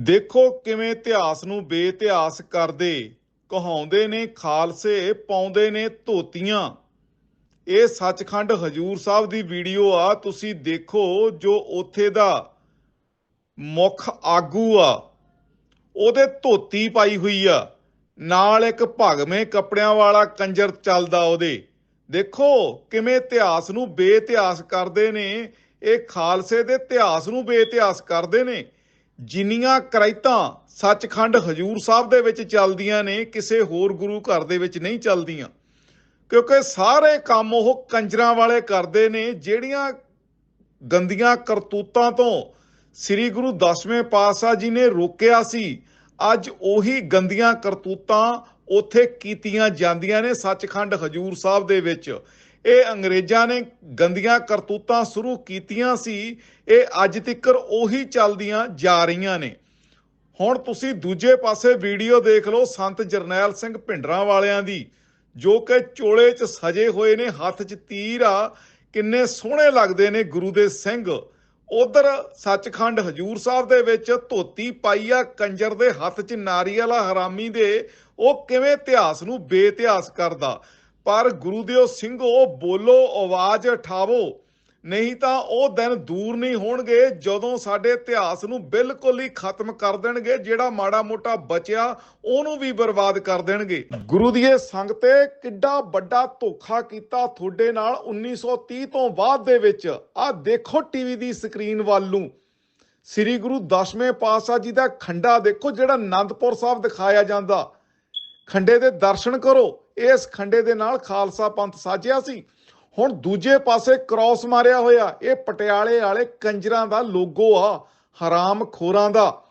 ਦੇਖੋ ਕਿਵੇਂ ਇਤਿਹਾਸ ਨੂੰ ਬੇਇਤਿਹਾਸ ਕਰਦੇ। ਕਹਾਉਂਦੇ ਨੇ ਖਾਲਸੇ, ਪਾਉਂਦੇ ਨੇ ਧੋਤੀਆਂ। ਇਹ ਸੱਚਖੰਡ ਹਜੂਰ ਸਾਹਿਬ ਦੀ ਵੀਡੀਓ ਆ, ਤੁਸੀਂ ਦੇਖੋ ਜੋ ਉੱਥੇ ਦਾ ਮੁੱਖ ਆਗੂ ਆ। ਉਹਦੇ ਧੋਤੀ ਪਾਈ ਹੋਈ ਆ। ਨਾਲ ਇੱਕ ਭਗਵੇਂ ਕੱਪੜਿਆਂ ਵਾਲਾ ਕੰਜਰ ਚੱਲਦਾ ਉਹਦੇ। ਦੇਖੋ ਕਿਵੇਂ ਇਤਿਹਾਸ ਨੂੰ ਬੇਇਤਿਹਾਸ ਕਰਦੇ ਨੇ। ਇਹ ਖਾਲਸੇ ਦੇ ਇਤਿਹਾਸ ਨੂੰ ਬੇਇਤਿਹਾਸ ਕਰਦੇ ਨੇ। ਜਿੰਨੀਆਂ ਕਰਾਇਤਾਂ ਸੱਚਖੰਡ ਹਜੂਰ ਸਾਹਿਬ ਦੇ ਵਿੱਚ ਚੱਲਦੀਆਂ ਨੇ, ਕਿਸੇ ਹੋਰ ਗੁਰੂ ਘਰ ਦੇ ਵਿੱਚ ਨਹੀਂ ਚੱਲਦੀਆਂ। ਕਿਉਂਕਿ ਸਾਰੇ ਕੰਮ ਉਹ ਕੰਜਰਾਂ ਵਾਲੇ ਕਰਦੇ ਨੇ, ਜਿਹੜੀਆਂ ਗੰਦੀਆਂ ਕਰਤੂਤਾਂ ਤੋਂ ਸ੍ਰੀ ਗੁਰੂ ਦਸਵੇਂ ਪਾਤਸ਼ਾਹ ਜੀ ਨੇ ਰੋਕਿਆ ਸੀ, ਅੱਜ ਉਹੀ ਗੰਦੀਆਂ ਕਰਤੂਤਾਂ ਉੱਥੇ ਕੀਤੀਆਂ ਜਾਂਦੀਆਂ ਨੇ ਸੱਚਖੰਡ ਹਜੂਰ ਸਾਹਿਬ ਦੇ ਵਿੱਚ। ਇਹ ਅੰਗਰੇਜ਼ਾਂ ਨੇ ਗੰਦੀਆਂ ਕਰਤੂਤਾਂ ਸ਼ੁਰੂ ਕੀਤੀਆਂ ਸੀ, ਇਹ ਅੱਜ ਤੱਕ ਉਹੀ ਚੱਲਦੀਆਂ ਜਾ ਰਹੀਆਂ ਨੇ। ਹੁਣ ਤੁਸੀਂ ਦੂਜੇ ਪਾਸੇ ਵੀਡੀਓ ਦੇਖ ਲਓ ਸੰਤ ਜਰਨੈਲ ਸਿੰਘ ਭਿੰਡਰਾਂ ਵਾਲਿਆਂ ਦੀ, ਜੋ ਕਿ ਚੋਲੇ 'ਚ ਸਜੇ ਹੋਏ ਨੇ, ਹੱਥ 'ਚ ਤੀਰ ਆ, ਕਿੰਨੇ ਸੋਹਣੇ ਲੱਗਦੇ ਨੇ ਗੁਰੂ ਦੇ ਸਿੰਘ। ਉਧਰ ਸੱਚਖੰਡ ਹਜੂਰ ਸਾਹਿਬ ਦੇ ਵਿੱਚ ਧੋਤੀ ਪਾਈ ਆ ਕੰਜਰ ਦੇ ਹੱਥ 'ਚ ਨਾਰੀ ਵਾਲਾ ਹਰਾਮੀ ਦੇ, ਉਹ ਕਿਵੇਂ ਇਤਿਹਾਸ ਨੂੰ ਬੇਇਤਿਹਾਸ ਕਰਦਾ? ਪਰ ਗੁਰੂ ਦਿਓ ਸਿੰਘੋ ਬੋਲੋ, ਆਵਾਜ਼ ਉਠਾਵੋ। ਨਹੀਂ ਤਾਂ ਉਹ ਦਿਨ ਦੂਰ ਨਹੀਂ ਹੋਣਗੇ, ਜਦੋਂ ਸਾਡੇ ਇਤਿਹਾਸ ਨੂੰ ਬਿਲਕੁਲ ਹੀ ਖਤਮ ਕਰ ਦੇਣਗੇ, ਜਿਹੜਾ ਮਾੜਾ ਮੋਟਾ ਬਚਿਆ, ਉਹਨੂੰ ਵੀ ਬਰਬਾਦ ਕਰ ਦੇਣਗੇ। ਗੁਰੂ ਦੀ ਇਹ ਸੰਗ ਕਿੱਡਾ ਵੱਡਾ ਧੋਖਾ ਕੀਤਾ ਤੁਹਾਡੇ ਨਾਲ 1930 ਤੋਂ ਬਾਅਦ ਦੇ ਵਿੱਚ। ਆਹ ਦੇਖੋ ਟੀਵੀ ਦੀ ਸਕਰੀਨ ਵੱਲ ਨੂੰ। ਸ੍ਰੀ ਗੁਰੂ ਦਸਵੇਂ ਪਾਤਸ਼ਾਹ ਜੀ ਦਾ ਖੰਡਾ ਦੇਖੋ, ਜਿਹੜਾ ਆਨੰਦਪੁਰ ਸਾਹਿਬ ਦਿਖਾਇਆ ਜਾਂਦਾ। ਖੰਡੇ ਦੇ ਦਰਸ਼ਨ ਕਰੋ। ਇਸ ਖੰਡੇ ਦੇ ਨਾਲ ਖਾਲਸਾ ਪੰਥ ਸਾਜਿਆ ਸੀ। ਹੁਣ ਦੂਜੇ ਪਾਸੇ ਕ੍ਰਾਸ ਮਾਰਿਆ ਹੋਇਆ, ਇਹ ਪਟਿਆਲੇ ਵਾਲੇ ਕੰਜਰਾਂ ਦਾ ਲੋਗੋ ਆ, ਹਰਾਮ ਖੋਰਾਂ ਦਾ,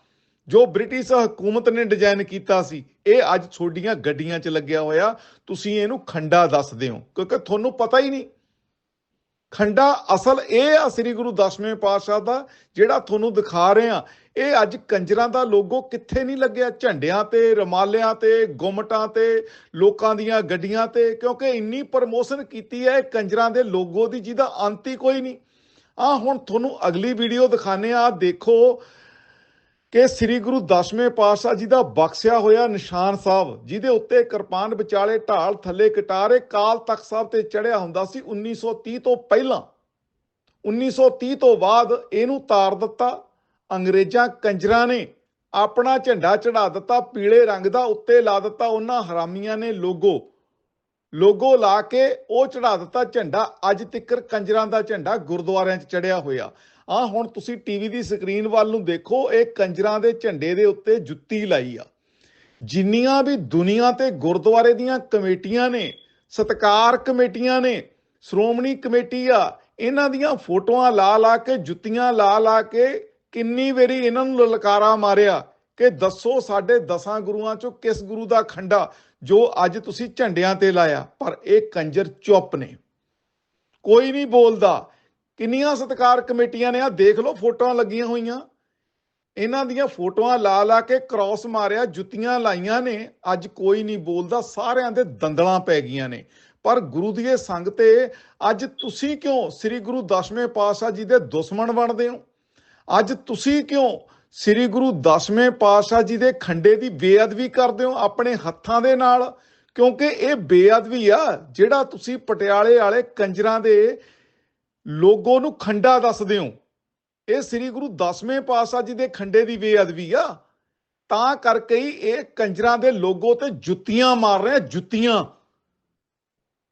ਜੋ ਬ੍ਰਿਟਿਸ਼ ਹਕੂਮਤ ਨੇ ਡਿਜ਼ਾਈਨ ਕੀਤਾ ਸੀ। ਇਹ ਅੱਜ ਤੁਹਾਡੀਆਂ ਗੱਡੀਆਂ 'ਚ ਲੱਗਿਆ ਹੋਇਆ, ਤੁਸੀਂ ਇਹਨੂੰ ਖੰਡਾ ਦੱਸਦੇ ਹੋ, ਕਿਉਂਕਿ ਤੁਹਾਨੂੰ ਪਤਾ ਹੀ ਨਹੀਂ। ਖੰਡਾ ਅਸਲ ਇਹ ਆ, ਸ੍ਰੀ ਗੁਰੂ ਦਸਵੇਂ ਪਾਤਸ਼ਾਹ ਦਾ, ਜਿਹੜਾ ਤੁਹਾਨੂੰ ਦਿਖਾ ਰਹੇ ਆ ਇਹ ਅੱਜ ਕੰਜਰਾਂ ਦਾ ਲੋਗੋ ਕਿੱਥੇ ਨਹੀਂ ਲੱਗਿਆ? ਝੰਡਿਆਂ ਤੇ, ਰਮਾਲਿਆਂ ਤੇ, ਗੁੰਮਟਾਂ ਤੇ, ਲੋਕਾਂ ਦੀਆਂ ਗੱਡੀਆਂ ਤੇ, ਕਿਉਂਕਿ ਇੰਨੀ ਪ੍ਰਮੋਸ਼ਨ ਕੀਤੀ ਹੈ, ਇਹ ਕੰਜਰਾਂ ਦੇ ਲੋਗੋ ਦੀ ਜਿਹਦਾ ਅੰਤ ਹੀ ਕੋਈ ਨਹੀਂ। ਆ ਹੁਣ ਤੁਹਾਨੂੰ ਅਗਲੀ ਵੀਡੀਓ ਦਿਖਾਣੇ ਆ ਦੇਖੋ ਕਿ ਸ੍ਰੀ ਗੁਰੂ ਦਸਵੇਂ ਪਾਤਸ਼ਾਹ ਜੀ ਦਾ ਬਖਸ਼ਿਆ ਹੋਇਆ ਨਿਸ਼ਾਨ ਸਾਹਿਬ, ਜਿਹਦੇ ਉੱਤੇ ਕਿਰਪਾਨ ਵਿਚਾਲੇ ਢਾਲ ਥੱਲੇ ਕਟਾਰੇ ਕਾਲ ਤਖਤ ਸਾਹਿਬ ਤੇ ਚੜਿਆ ਹੁੰਦਾ ਸੀ 1930 ਤੋਂ ਪਹਿਲਾਂ। 1930 ਤੋਂ ਬਾਅਦ ਇਹਨੂੰ ਤਾਰ ਦਿੱਤਾ। ਅੰਗਰੇਜ਼ਾਂ ਕੰਜਰਾਂ ਨੇ ਆਪਣਾ ਝੰਡਾ ਚੜਾ ਦਿੱਤਾ, ਪੀਲੇ ਰੰਗ ਦਾ ਉੱਤੇ ਲਾ ਦਿੱਤਾ, ਉਹਨਾਂ ਹਰਾਮੀਆਂ ਨੇ ਲੋਗੋ ਲੋਗੋ ਲਾ ਕੇ ਉਹ ਚੜਾ ਦਿੱਤਾ ਝੰਡਾ। ਅੱਜ ਤੱਕਰ ਕੰਜਰਾਂ ਦਾ ਝੰਡਾ ਗੁਰਦੁਆਰਿਆਂ 'ਚ ਚੜਿਆ ਹੋਇਆ। ਆ ਹੁਣ ਤੁਸੀਂ ਟੀਵੀ ਦੀ ਸਕਰੀਨ ਵੱਲ ਨੂੰ ਦੇਖੋ, ਇਹ ਕੰਜਰਾਂ ਦੇ ਝੰਡੇ ਦੇ ਉੱਤੇ ਜੁੱਤੀ ਲਾਈ ਆ। ਜਿੰਨੀਆਂ ਵੀ ਦੁਨੀਆ ਤੇ ਗੁਰਦੁਆਰੇ ਦੀਆਂ ਕਮੇਟੀਆਂ ਨੇ, ਸਤਕਾਰ ਕਮੇਟੀਆਂ ਨੇ, ਸ਼੍ਰੋਮਣੀ ਕਮੇਟੀ ਆ, ਇਹਨਾਂ ਦੀਆਂ ਫੋਟੋਆਂ ਲਾ ਲਾ ਕੇ, ਜੁੱਤੀਆਂ ਲਾ ਲਾ ਕੇ ਕਿੰਨੀ ਵਾਰੀ ਇਹਨਾਂ ਨੂੰ ਲਲਕਾਰਾ ਮਾਰਿਆ ਕਿ ਦੱਸੋ ਸਾਡੇ ਦਸਾਂ ਗੁਰੂਆਂ ਚੋਂ ਕਿਸ ਗੁਰੂ ਦਾ ਖੰਡਾ ਜੋ ਅੱਜ ਤੁਸੀਂ ਝੰਡਿਆਂ ਤੇ ਲਾਇਆ? ਪਰ ਇਹ ਕੰਜਰ ਚੁੱਪ ਨੇ। ਕੋਈ ਨਹੀਂ ਬੋਲਦਾ। ਕਿੰਨੀਆਂ ਸਤਕਾਰ ਕਮੇਟੀਆਂ ਨੇ ਆ, ਦੇਖ ਲਓ ਫੋਟੋਆਂ ਲੱਗੀਆਂ ਹੋਈਆਂ। ਇਹਨਾਂ ਦੀਆਂ ਫੋਟੋਆਂ ਲਾ ਲਾ ਕੇ ਕ੍ਰਾਸ ਮਾਰਿਆ, ਜੁੱਤੀਆਂ ਲਾਈਆਂ ਨੇ। ਅੱਜ ਕੋਈ ਨਹੀਂ ਬੋਲਦਾ, ਸਾਰਿਆਂ ਦੇ ਦੰਦਲਾਂ ਪੈ ਗਈਆਂ ਨੇ। ਪਰ ਗੁਰੂ ਦੀ ਇਹ ਸੰਗ ਤੇ ਅੱਜ ਤੁਸੀਂ ਕਿਉਂ ਸ੍ਰੀ ਗੁਰੂ ਦਸਵੇਂ ਪਾਤਸ਼ਾਹ ਜੀ ਦੇ ਦੁਸ਼ਮਣ ਬਣਦੇ ਹੋ? ਅੱਜ ਤੁਸੀਂ ਕਿਉਂ ਸ੍ਰੀ ਗੁਰੂ ਦਸਵੇਂ ਪਾਤਸ਼ਾਹ ਜੀ ਦੇ ਖੰਡੇ ਦੀ ਬੇਅਦਬੀ ਕਰਦੇ ਹੋ ਆਪਣੇ ਹੱਥਾਂ ਦੇ ਨਾਲ? ਕਿਉਂਕਿ ਇਹ ਬੇਅਦਬੀ ਆ ਜਿਹੜਾ ਤੁਸੀਂ ਪਟਿਆਲੇ ਵਾਲੇ ਕੰਜਰਾਂ ਦੇ ਲੋਗੋ ਨੂੰ ਖੰਡਾ ਦੱਸਦੇ ਹੋ। ਇਹ ਸ੍ਰੀ ਗੁਰੂ ਦਸਵੇਂ ਪਾਤਸ਼ਾਹ ਜੀ ਦੇ ਖੰਡੇ ਦੀ ਬੇਅਦਬੀ ਆ। ਤਾਂ ਕਰਕੇ ਹੀ ਇਹ ਕੰਜਰਾਂ ਦੇ ਲੋਗੋ ਤੇ ਜੁੱਤੀਆਂ ਮਾਰ ਰਹੇ ਆ, ਜੁੱਤੀਆਂ।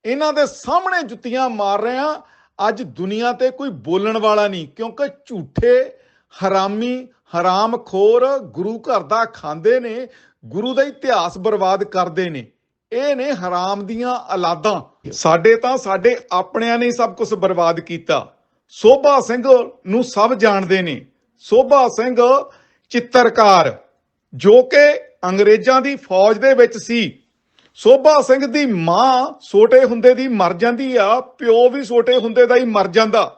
ਇਹਨਾਂ ਦੇ ਸਾਹਮਣੇ ਜੁੱਤੀਆਂ ਮਾਰ ਰਹੇ ਆ। ਅੱਜ ਦੁਨੀਆ ਤੇ ਕੋਈ ਬੋਲਣ ਵਾਲਾ ਨਹੀਂ, ਕਿਉਂਕਿ ਝੂਠੇ ਹਰਾਮੀ ਹਰਾਮਖੋਰ ਗੁਰੂ ਘਰ ਦਾ ਖਾਂਦੇ ਨੇ, ਗੁਰੂ ਦਾ ਇਤਿਹਾਸ ਬਰਬਾਦ ਕਰਦੇ ਨੇ। ਇਹ ਨੇ ਹਰਾਮ ਦੀਆਂ ਔਲਾਦਾਂ। ਸਾਡੇ ਤਾਂ ਸਾਡੇ ਆਪਣਿਆਂ ਨੇ ਸਭ ਕੁਝ ਬਰਬਾਦ ਕੀਤਾ। ਸੋਭਾ ਸਿੰਘ ਨੂੰ ਸਭ ਜਾਣਦੇ ਨੇ। ਸੋਭਾ ਸਿੰਘ ਚਿੱਤਰਕਾਰ, ਜੋ ਕਿ ਅੰਗਰੇਜ਼ਾਂ ਦੀ ਫੌਜ ਦੇ ਵਿੱਚ ਸੀ। ਸੋਭਾ ਸਿੰਘ ਦੀ ਮਾਂ ਛੋਟੇ ਹੁੰਦੇ ਦੀ ਮਰ ਜਾਂਦੀ ਆ, ਪਿਓ ਵੀ ਛੋਟੇ ਹੁੰਦੇ ਦਾ ਹੀ ਮਰ ਜਾਂਦਾ।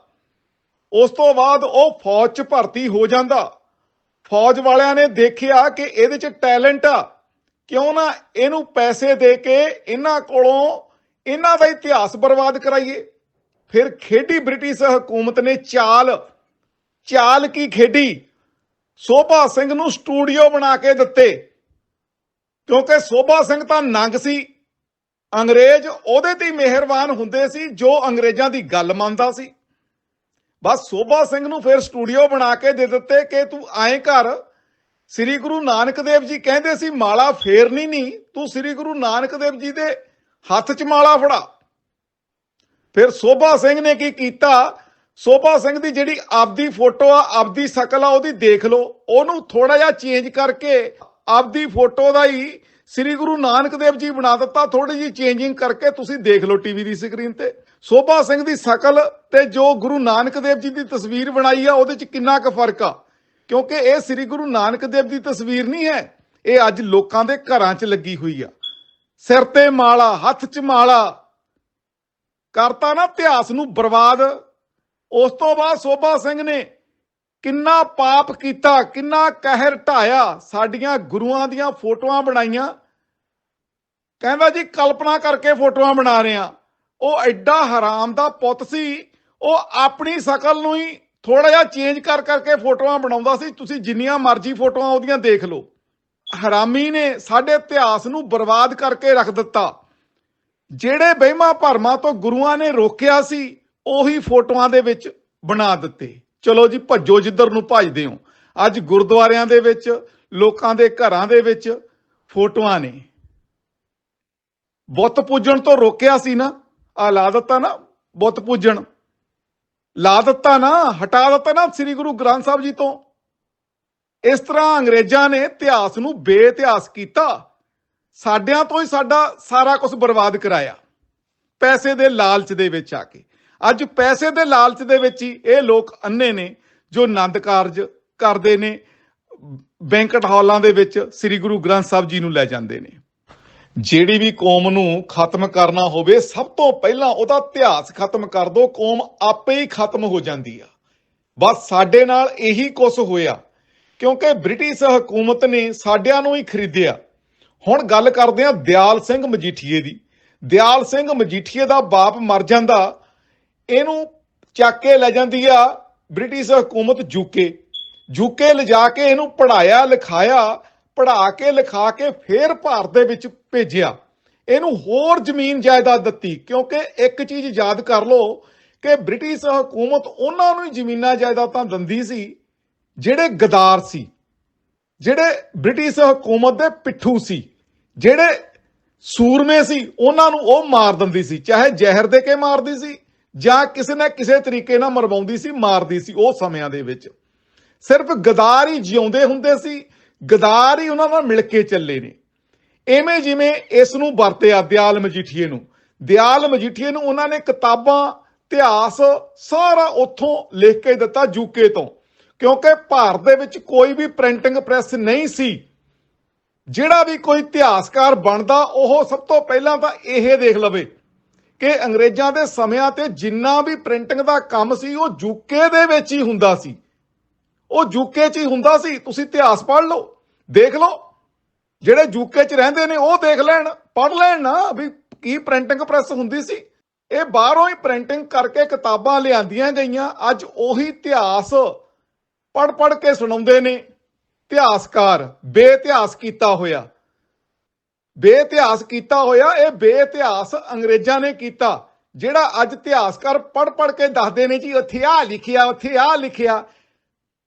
ਉਸ ਤੋਂ ਬਾਅਦ ਉਹ ਫੌਜ 'ਚ ਭਰਤੀ ਹੋ ਜਾਂਦਾ। ਫੌਜ ਵਾਲਿਆਂ ਨੇ ਦੇਖਿਆ ਕਿ ਇਹਦੇ 'ਚ ਟੈਲੈਂਟ ਆ। ਕਿਉਂ ਨਾ ਇਹਨੂੰ ਪੈਸੇ ਦੇ ਕੇ ਇਹਨਾਂ ਕੋਲੋਂ ਇਹਨਾਂ ਦਾ ਇਤਿਹਾਸ ਬਰਬਾਦ ਕਰਾਈਏ। ਫਿਰ ਖੇਡੀ ਬ੍ਰਿਟਿਸ਼ ਹਕੂਮਤ ਨੇ ਚਾਲ ਚਾਲ ਕੀ ਖੇਡੀ? ਸੋਭਾ ਸਿੰਘ ਨੂੰ ਸਟੂਡੀਓ ਬਣਾ ਕੇ ਦਿੱਤੇ। ਕਿਉਂਕਿ ਸੋਭਾ ਸਿੰਘ ਤਾਂ ਨੰਗ ਸੀ। ਅੰਗਰੇਜ਼ ਉਹਦੇ ਤੇ ਮਿਹਰਬਾਨ ਹੁੰਦੇ ਸੀ ਜੋ ਅੰਗਰੇਜ਼ਾਂ ਦੀ ਗੱਲ ਮੰਨਦਾ ਸੀ। ਬਸ ਸੋਭਾ ਸਿੰਘ ਨੂੰ ਫਿਰ ਸਟੂਡੀਓ ਬਣਾ ਕੇ ਦੇ ਦਿੱਤੇ ਕਿ ਤੂੰ ਆਏ ਘਰ ਸ੍ਰੀ ਗੁਰੂ ਨਾਨਕ ਦੇਵ ਜੀ ਕਹਿੰਦੇ ਸੀ, ਮਾਲਾ ਫੇਰਨੀ ਨਹੀਂ ਤੂੰ ਸ੍ਰੀ ਗੁਰੂ ਨਾਨਕ ਦੇਵ ਜੀ ਦੇ ਹੱਥ 'ਚ ਮਾਲਾ ਫੜਾ। ਫਿਰ ਸੋਭਾ ਸਿੰਘ ਨੇ ਕੀ ਕੀਤਾ? ਸੋਭਾ ਸਿੰਘ ਦੀ ਜਿਹੜੀ ਆਪਦੀ ਫੋਟੋ ਆ, ਆਪਦੀ ਸ਼ਕਲ ਆ, ਉਹਦੀ ਦੇਖ ਲਓ। ਉਹਨੂੰ ਥੋੜਾ ਜਿਹਾ ਚੇਂਜ ਕਰਕੇ ਆਪਦੀ ਫੋਟੋ ਦਾ ਹੀ ਸ੍ਰੀ ਗੁਰੂ ਨਾਨਕ ਦੇਵ ਜੀ ਬਣਾ ਦਿੱਤਾ ਥੋੜੀ ਜਿਹੀ ਚੇਂਜਿੰਗ ਕਰਕੇ ਤੁਸੀਂ ਦੇਖ ਲਓ ਟੀਵੀ ਦੀ ਸਕਰੀਨ ਤੇ। ਸੋਭਾ ਸਿੰਘ ਦੀ ਸ਼ਕਲ ਤੇ ਜੋ ਗੁਰੂ ਨਾਨਕ ਦੇਵ ਜੀ ਦੀ ਤਸਵੀਰ ਬਣਾਈ ਆ, ਉਹਦੇ 'ਚ ਕਿੰਨਾ ਕੁ ਫ਼ਰਕ ਆ? ਕਿਉਂਕਿ ਇਹ ਸ੍ਰੀ ਗੁਰੂ ਨਾਨਕ ਦੇਵ ਦੀ ਤਸਵੀਰ ਨਹੀਂ ਹੈ, ਇਹ ਅੱਜ ਲੋਕਾਂ ਦੇ ਘਰਾਂ 'ਚ ਲੱਗੀ ਹੋਈ ਆ। ਸਿਰ ਤੇ ਮਾਲਾ, ਹੱਥ 'ਚ ਮਾਲਾ। ਕਰਤਾ ਨਾ ਇਤਿਹਾਸ ਨੂੰ ਬਰਬਾਦ। ਉਸ ਤੋਂ ਬਾਅਦ ਸੋਭਾ ਸਿੰਘ ਨੇ ਕਿੰਨਾ ਪਾਪ ਕੀਤਾ, ਕਿੰਨਾ ਕਹਿਰ ਢਾਇਆ, ਸਾਡੀਆਂ ਗੁਰੂਆਂ ਦੀਆਂ ਫੋਟੋਆਂ ਬਣਾਈਆਂ। ਕਹਿੰਦਾ ਜੀ, ਕਲਪਨਾ ਕਰਕੇ ਫੋਟੋਆਂ ਬਣਾ ਰਹੇ। ਆ ਉਹ ਐਡਾ ਹਰਾਮ ਦਾ ਪੁੱਤ ਸੀ, ਉਹ ਆਪਣੀ ਸ਼ਕਲ ਨੂੰ ਹੀ ਥੋੜਾ ਜਿਹਾ ਚੇਂਜ ਕਰ ਕਰਕੇ ਫੋਟੋਆਂ ਬਣਾਉਂਦਾ ਸੀ। ਤੁਸੀਂ ਜਿੰਨੀਆਂ ਮਰਜ਼ੀ ਫੋਟੋਆਂ ਉਹਦੀਆਂ ਦੇਖ ਲਓ। ਹਰਾਮੀ ਨੇ ਸਾਡੇ ਇਤਿਹਾਸ ਨੂੰ ਬਰਬਾਦ ਕਰਕੇ ਰੱਖ ਦਿੱਤਾ। ਜਿਹੜੇ ਬਹਿਮਾ ਭਰਮਾਂ ਤੋਂ ਗੁਰੂਆਂ ਨੇ ਰੋਕਿਆ ਸੀ, ਉਹੀ ਫੋਟੋਆਂ ਦੇ ਵਿੱਚ ਬਣਾ ਦਿੱਤੇ। ਚਲੋ ਜੀ, ਭੱਜੋ ਜਿੱਧਰ ਨੂੰ ਭੱਜਦੇ ਹੋ। ਅੱਜ ਗੁਰਦੁਆਰਿਆਂ ਦੇ ਵਿੱਚ, ਲੋਕਾਂ ਦੇ ਘਰਾਂ ਦੇ ਵਿੱਚ ਫੋਟੋਆਂ ਨੇ। ਬੁੱਤ ਪੂਜਣ ਤੋਂ ਰੋਕਿਆ ਸੀ ਨਾ। ਆ ਲਾ ਦਿੱਤਾ ਨਾ, ਬੁੱਤ ਪੂਜਣ। ਲਾ ਦਿੱਤਾ ਨਾ, ਹਟਾ ਦਿੱਤਾ ਨਾ ਸ੍ਰੀ ਗੁਰੂ ਗ੍ਰੰਥ ਸਾਹਿਬ ਜੀ ਤੋਂ। ਇਸ ਤਰ੍ਹਾਂ ਅੰਗਰੇਜ਼ਾਂ ਨੇ ਇਤਿਹਾਸ ਨੂੰ ਬੇਇਤਿਹਾਸ ਕੀਤਾ। ਸਾਡਿਆਂ ਤੋਂ ਹੀ ਸਾਡਾ ਸਾਰਾ ਕੁਝ ਬਰਬਾਦ ਕਰਾਇਆ। ਪੈਸੇ ਦੇ ਲਾਲਚ ਦੇ ਵਿੱਚ ਆ ਕੇ। ਅੱਜ ਪੈਸੇ ਦੇ ਲਾਲਚ ਦੇ ਵਿੱਚ ਹੀ ਇਹ ਲੋਕ ਅੰਨੇ ਨੇ, ਜੋ ਆਨੰਦ ਕਾਰਜ ਕਰਦੇ ਨੇ। ਬੈਂਕਟ ਹਾਲਾਂ ਦੇ ਵਿੱਚ ਸ੍ਰੀ ਗੁਰੂ ਗ੍ਰੰਥ ਸਾਹਿਬ ਜੀ ਨੂੰ ਲੈ ਜਾਂਦੇ ਨੇ। ਜਿਹੜੀ ਵੀ ਕੌਮ ਨੂੰ ਖਤਮ ਕਰਨਾ ਹੋਵੇ, ਸਭ ਤੋਂ ਪਹਿਲਾਂ ਉਹਦਾ ਇਤਿਹਾਸ ਖਤਮ ਕਰ ਦੋ ਕੌਮ ਆਪੇ ਹੀ ਖਤਮ ਹੋ ਜਾਂਦੀ ਆ। ਬਸ ਸਾਡੇ ਨਾਲ ਇਹੀ ਕੁਝ ਹੋਇਆ, ਕਿਉਂਕਿ ਬ੍ਰਿਟਿਸ਼ ਹਕੂਮਤ ਨੇ ਸਾਡਿਆਂ ਨੂੰ ਹੀ ਖਰੀਦਿਆ। ਹੁਣ ਗੱਲ ਕਰਦੇ ਆ ਦਿਆਲ ਸਿੰਘ ਮਜੀਠੀਏ ਦੀ। ਦਿਆਲ ਸਿੰਘ ਮਜੀਠੀਏ ਦਾ ਬਾਪ ਮਰ ਜਾਂਦਾ, ਇਹਨੂੰ ਚੱਕ ਕੇ ਲੈ ਜਾਂਦੀ ਆ ਬ੍ਰਿਟਿਸ਼ ਹਕੂਮਤ ਜੂਕੇ ਜੂਕੇ ਲਿਜਾ ਕੇ ਇਹਨੂੰ ਪੜਾਇਆ ਲਿਖਾਇਆ ਪੜਾ ਕੇ, ਲਿਖਾ ਕੇ ਫੇਰ ਭਾਰਤ ਦੇ ਵਿੱਚ ਭੇਜਿਆ। ਇਹਨੂੰ ਹੋਰ ਜ਼ਮੀਨ ਜਾਇਦਾਦ ਦਿੱਤੀ, ਕਿਉਂਕਿ ਇੱਕ ਚੀਜ਼ ਯਾਦ ਕਰ ਲਓ ਕਿ ਬ੍ਰਿਟਿਸ਼ ਹਕੂਮਤ ਉਹਨਾਂ ਨੂੰ ਹੀ ਜ਼ਮੀਨਾਂ ਜਾਇਦਾਦਾਂ ਦਿੰਦੀ ਸੀ, ਜਿਹੜੇ ਗਦਾਰ ਸੀ, ਜਿਹੜੇ ਬ੍ਰਿਟਿਸ਼ ਹਕੂਮਤ ਦੇ ਪਿੱਠੂ ਸੀ, ਜਿਹੜੇ ਸੂਰਮੇ ਸੀ, ਉਹਨਾਂ ਨੂੰ ਉਹ ਮਾਰ ਦਿੰਦੀ ਸੀ, ਚਾਹੇ ਜ਼ਹਿਰ ਦੇ ਕੇ ਮਾਰਦੀ ਸੀ, ਜਾਂ ਕਿਸੇ ਨਾ ਕਿਸੇ ਤਰੀਕੇ ਨਾਲ ਮਰਵਾਉਂਦੀ ਸੀ, ਮਾਰਦੀ ਸੀ ਉਹ ਸਮਿਆਂ ਦੇ ਵਿੱਚ। ਸਿਰਫ ਗਦਾਰ ਹੀ ਜਿਉਂਦੇ ਹੁੰਦੇ ਸੀ ਗਦਾਰ ਹੀ ਉਹਨਾਂ ਨਾਲ ਮਿਲ ਕੇ ਚੱਲੇ ਨੇ। ਐਵੇਂ ਜਿਵੇਂ ਇਸ ਨੂੰ ਵਰਤਿਆ ਦਿਆਲ ਮਜੀਠੀਏ ਨੂੰ। ਦਿਆਲ ਮਜੀਠੀਏ ਨੂੰ ਉਹਨਾਂ ਨੇ ਕਿਤਾਬਾਂ, ਇਤਿਹਾਸ ਸਾਰਾ ਉੱਥੋਂ ਲਿਖ ਕੇ ਦਿੱਤਾ ਯੂਕੇ ਤੋਂ। ਕਿਉਂਕਿ ਭਾਰਤ ਦੇ ਵਿੱਚ ਕੋਈ ਵੀ ਪ੍ਰਿੰਟਿੰਗ ਪ੍ਰੈਸ ਨਹੀਂ ਸੀ। ਜਿਹੜਾ ਵੀ ਕੋਈ ਇਤਿਹਾਸਕਾਰ ਬਣਦਾ, ਉਹ ਸਭ ਤੋਂ ਪਹਿਲਾਂ ਤਾਂ ਇਹ ਦੇਖ ਲਵੇ ਕਿ ਅੰਗਰੇਜ਼ਾਂ ਦੇ ਸਮਿਆਂ ਤੇ ਜਿੰਨਾ ਵੀ ਪ੍ਰਿੰਟਿੰਗ ਦਾ ਕੰਮ ਸੀ, ਉਹ ਯੂਕੇ ਦੇ ਵਿੱਚ ਹੀ ਹੁੰਦਾ ਸੀ। ਉਹ ਯੂਕੇ 'ਚ ਹੀ ਹੁੰਦਾ ਸੀ, ਤੁਸੀਂ ਇਤਿਹਾਸ ਪੜ੍ਹ ਲਓ, ਦੇਖ ਲਓ। ਜਿਹੜੇ ਯੂਕੇ 'ਚ ਰਹਿੰਦੇ ਨੇ, ਉਹ ਦੇਖ ਲੈਣ, ਪੜ੍ਹ ਲੈਣ ਨਾ ਵੀ ਕੀ ਪ੍ਰਿੰਟਿੰਗ ਪ੍ਰੈਸ ਹੁੰਦੀ ਸੀ। ਇਹ ਬਾਹਰੋਂ ਹੀ ਪ੍ਰਿੰਟਿੰਗ ਕਰਕੇ ਕਿਤਾਬਾਂ ਲਿਆਂਦੀਆਂ ਗਈਆਂ। ਅੱਜ ਉਹੀ ਇਤਿਹਾਸ ਪੜ੍ਹ ਪੜ੍ਹ ਕੇ ਸੁਣਾਉਂਦੇ ਨੇ। ਇਤਿਹਾਸਕਾਰ, ਬੇਇਤਿਹਾਸ ਕੀਤਾ ਹੋਇਆ। ਬੇਇਤਿਹਾਸ ਕੀਤਾ ਹੋਇਆ, ਇਹ ਬੇਇਤਿਹਾਸ ਅੰਗਰੇਜ਼ਾਂ ਨੇ ਕੀਤਾ। ਜਿਹੜਾ ਅੱਜ ਇਤਿਹਾਸਕਾਰ ਪੜ੍ਹ ਪੜ੍ਹ ਕੇ ਦੱਸਦੇ ਨੇ ਜੀ, ਉੱਥੇ ਆ ਲਿਖਿਆ, ਉੱਥੇ ਆ ਲਿਖਿਆ।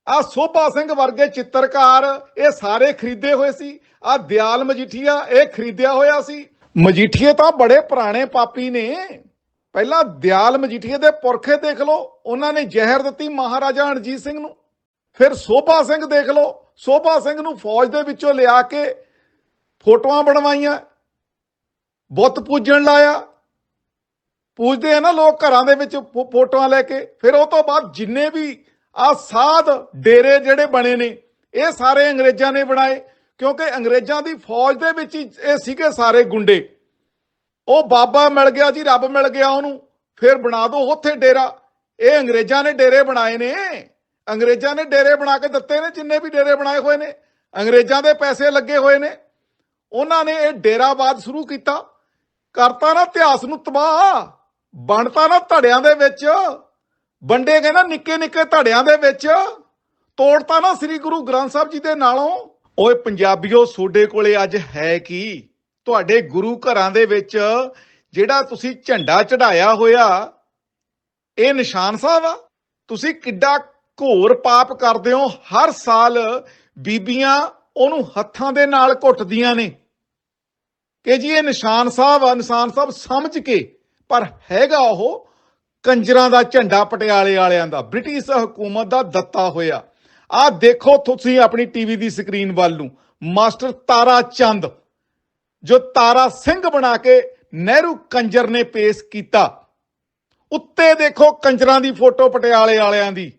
ਆ ਸੋਭਾ ਸਿੰਘ ਵਰਗੇ ਚਿੱਤਰਕਾਰ ਇਹ ਸਾਰੇ ਖਰੀਦੇ ਹੋਏ ਸੀ। ਆ ਦਿਆਲ ਮਜੀਠੀਆ ਇਹ ਖਰੀਦਿਆ ਹੋਇਆ ਸੀ। ਮਜੀਠੀਏ ਤਾਂ ਬੜੇ ਪੁਰਾਣੇ ਪਾਪੀ ਨੇ। ਪਹਿਲਾਂ ਦਿਆਲ ਮਜੀਠੀਏ ਦੇ ਪੁਰਖੇ ਦੇਖ ਲਓ, ਉਹਨਾਂ ਨੇ ਜ਼ਹਿਰ ਦਿੱਤੀ ਮਹਾਰਾਜਾ ਰਣਜੀਤ ਸਿੰਘ ਨੂੰ। ਫਿਰ ਸੋਭਾ ਸਿੰਘ ਦੇਖ ਲਓ, ਸੋਭਾ ਸਿੰਘ ਨੂੰ ਫੌਜ ਦੇ ਵਿੱਚੋਂ ਲਿਆ ਕੇ ਫੋਟੋਆਂ ਬਣਵਾਈਆਂ, ਬੁੱਤ ਪੂਜਣ ਲਾਇਆ। ਪੂਜਦੇ ਆ ਨਾ ਲੋਕ ਘਰਾਂ ਦੇ ਵਿੱਚ ਫੋਟੋਆਂ ਲੈ ਕੇ। ਫਿਰ ਉਹ ਤੋਂ ਬਾਅਦ ਜਿੰਨੇ ਵੀ ਆ ਸਾਧ ਡੇਰੇ ਜਿਹੜੇ ਬਣੇ ਨੇ, ਇਹ ਸਾਰੇ ਅੰਗਰੇਜ਼ਾਂ ਨੇ ਬਣਾਏ, ਕਿਉਂਕਿ ਅੰਗਰੇਜ਼ਾਂ ਦੀ ਫੌਜ ਦੇ ਵਿੱਚ ਹੀ ਇਹ ਸੀਗੇ ਸਾਰੇ ਗੁੰਡੇ। ਉਹ ਬਾਬਾ ਮਿਲ ਗਿਆ ਜੀ, ਰੱਬ ਮਿਲ ਗਿਆ ਉਹਨੂੰ, ਫਿਰ ਬਣਾ ਦਿਓ ਉੱਥੇ ਡੇਰਾ। ਇਹ ਅੰਗਰੇਜ਼ਾਂ ਨੇ ਡੇਰੇ ਬਣਾਏ ਨੇ। ਅੰਗਰੇਜ਼ਾਂ ਨੇ ਡੇਰੇ ਬਣਾ ਕੇ ਦਿੱਤੇ ਨੇ, ਜਿੰਨੇ ਵੀ ਡੇਰੇ ਬਣਾਏ ਹੋਏ ਨੇ। ਅੰਗਰੇਜ਼ਾਂ ਦੇ ਪੈਸੇ ਲੱਗੇ ਹੋਏ ਨੇ। ਉਹਨਾਂ ਨੇ ਇਹ ਡੇਰਾਵਾਦ ਸ਼ੁਰੂ ਕੀਤਾ। ਕਰਤਾ ਨਾ ਇਤਿਹਾਸ ਨੂੰ ਤਬਾਹ। ਬਣਤਾ ਨਾ ਧੜਿਆਂ ਦੇ ਵਿੱਚ। ਵੰਡੇ ਗਏ ਨਾ ਨਿੱਕੇ ਨਿੱਕੇ ਧੜਿਆਂ ਦੇ ਵਿੱਚ ਤੋੜਤਾ ਨਾ ਸ੍ਰੀ ਗੁਰੂ ਗ੍ਰੰਥ ਸਾਹਿਬ ਜੀ ਦੇ ਨਾਲੋਂ। ਓਏ ਪੰਜਾਬੀਓ ਤੁਹਾਡੇ ਕੋਲੇ ਅੱਜ ਹੈ ਕੀ? ਤੁਹਾਡੇ ਗੁਰੂ ਘਰਾਂ ਦੇ ਵਿੱਚ ਜਿਹੜਾ ਤੁਸੀਂ ਝੰਡਾ ਚੜਾਇਆ ਹੋਇਆ, ਇਹ ਨਿਸ਼ਾਨ ਸਾਹਿਬ ਆ। ਤੁਸੀਂ ਕਿੱਡਾ ਘੋਰ ਪਾਪ ਕਰਦੇ ਹੋ, ਹਰ ਸਾਲ ਬੀਬੀਆਂ ਉਹਨੂੰ ਹੱਥਾਂ ਦੇ ਨਾਲ ਘੁੱਟਦੀਆਂ ਨੇ। ਕਿ ਜੀ ਇਹ ਨਿਸ਼ਾਨ ਸਾਹਿਬ ਆ, ਨਿਸ਼ਾਨ ਸਾਹਿਬ ਸਮਝ ਕੇ, ਪਰ ਹੈਗਾ ਉਹ ਕੰਜਰਾਂ ਦਾ ਝੰਡਾ ਪਟਿਆਲੇ ਵਾਲਿਆਂ ਦਾ, ਬ੍ਰਿਟਿਸ਼ ਹਕੂਮਤ ਦਾ ਦਿੱਤਾ ਹੋਇਆ। ਆਹ ਦੇਖੋ ਤੁਸੀਂ ਆਪਣੀ ਟੀਵੀ ਦੀ ਸਕਰੀਨ ਵੱਲ ਨੂੰ। ਮਾਸਟਰ ਤਾਰਾ ਚੰਦ, ਜੋ ਤਾਰਾ ਸਿੰਘ ਬਣਾ ਕੇ ਨਹਿਰੂ ਕੰਜਰ ਨੇ ਪੇਸ਼ ਕੀਤਾ। ਉੱਤੇ ਦੇਖੋ ਕੰਜਰਾਂ ਦੀ ਫੋਟੋ ਪਟਿਆਲੇ ਵਾਲਿਆਂ ਦੀ।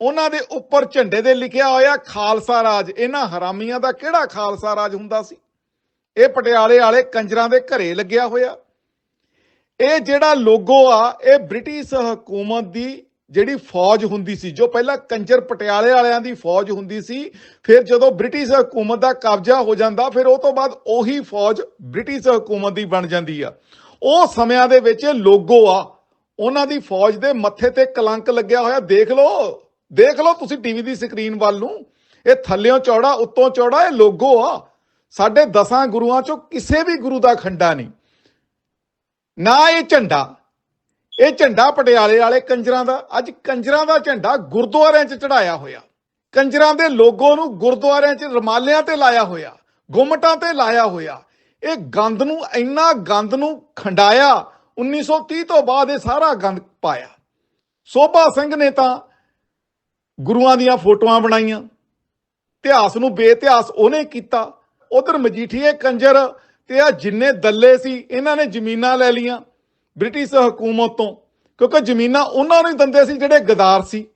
ਉਹਨਾਂ ਦੇ ਉੱਪਰ ਝੰਡੇ ਦੇ ਲਿਖਿਆ ਹੋਇਆ ਖਾਲਸਾ ਰਾਜ। ਇਹਨਾਂ ਹਰਾਮੀਆਂ ਦਾ ਕਿਹੜਾ ਖਾਲਸਾ ਰਾਜ ਹੁੰਦਾ ਸੀ? ਇਹ ਪਟਿਆਲੇ ਵਾਲੇ ਕੰਜਰਾਂ ਦੇ ਘਰੇ ਲੱਗਿਆ ਹੋਇਆ। ਇਹ ਜਿਹੜਾ ਲੋਗੋ ਆ, ਇਹ ਬ੍ਰਿਟਿਸ਼ ਹਕੂਮਤ ਦੀ ਜਿਹੜੀ ਫੌਜ ਹੁੰਦੀ ਸੀ, ਜੋ ਪਹਿਲਾਂ ਕੰਜਰ ਪਟਿਆਲੇ ਵਾਲਿਆਂ ਦੀ ਫੌਜ ਹੁੰਦੀ ਸੀ, ਫਿਰ ਜਦੋਂ ਬ੍ਰਿਟਿਸ਼ ਹਕੂਮਤ ਦਾ ਕਬਜ਼ਾ ਹੋ ਜਾਂਦਾ, ਫਿਰ ਉਹ ਤੋਂ ਬਾਅਦ ਉਹੀ ਫੌਜ ਬ੍ਰਿਟਿਸ਼ ਹਕੂਮਤ ਦੀ ਬਣ ਜਾਂਦੀ ਆ। ਉਹ ਸਮਿਆਂ ਦੇ ਵਿੱਚ ਇਹ ਲੋਗੋ ਆ, ਉਹਨਾਂ ਦੀ ਫੌਜ ਦੇ ਮੱਥੇ ਤੇ ਕਲੰਕ ਲੱਗਿਆ ਹੋਇਆ, ਦੇਖ ਲਓ ਦੇਖ ਲਓ ਤੁਸੀਂ ਟੀਵੀ ਦੀ ਸਕਰੀਨ ਵੱਲ ਨੂੰ, ਇਹ ਥੱਲਿਓਂ ਚੌੜਾ, ਉੱਤੋਂ ਚੌੜਾ ਇਹ ਲੋਗੋ ਆ। ਸਾਡੇ ਦਸਾਂ ਗੁਰੂਆਂ ਚੋਂ ਕਿਸੇ ਵੀ ਗੁਰੂ ਦਾ ਖੰਡਾ ਨਹੀਂ। ਨਾ ਇਹ ਝੰਡਾ ਇਹ ਝੰਡਾ ਪਟਿਆਲੇ ਵਾਲੇ ਕੰਜਰਾਂ ਦਾ, ਅੱਜ ਕੰਜਰਾਂ ਦਾ ਝੰਡਾ ਗੁਰਦੁਆਰਿਆਂ 'ਚ ਚੜਾਇਆ ਹੋਇਆ। ਕੰਜਰਾਂ ਦੇ ਲੋਗੋ ਨੂੰ ਗੁਰਦੁਆਰਿਆਂ 'ਚ ਰਮਾਲਿਆਂ ਤੇ ਲਾਇਆ ਹੋਇਆ, ਗੁੰਮਟਾਂ ਤੇ ਲਾਇਆ ਹੋਇਆ। ਇਹ ਗੰਦ ਨੂੰ, ਇੰਨਾ ਗੰਦ ਨੂੰ ਖੰਡਾਇਆ 1930 ਤੋਂ ਬਾਅਦ ਇਹ ਸਾਰਾ ਗੰਦ ਪਾਇਆ। ਸੋਭਾ ਸਿੰਘ ਨੇ ਤਾਂ ਗੁਰੂਆਂ ਦੀਆਂ ਫੋਟੋਆਂ ਬਣਾਈਆਂ, ਇਤਿਹਾਸ ਨੂੰ ਬੇਇਤਿਹਾਸ ਉਹਨੇ ਕੀਤਾ। ਉਧਰ ਮਜੀਠੀਏ ਕੰਜਰ ਤੇ ਆ ਜਿੰਨੇ ਦੱਲੇ ਸੀ, ਇਹਨਾਂ ਨੇ ਜ਼ਮੀਨਾਂ ਲੈ ਲੀਆਂ ਬ੍ਰਿਟਿਸ਼ ਹਕੂਮਤ ਤੋਂ। ਕਿਉਂਕਿ ਜ਼ਮੀਨਾਂ ਉਹਨਾਂ ਨੂੰ ਹੀ ਦਿੰਦੇ ਸੀ ਜਿਹੜੇ ਗਦਾਰ ਸੀ।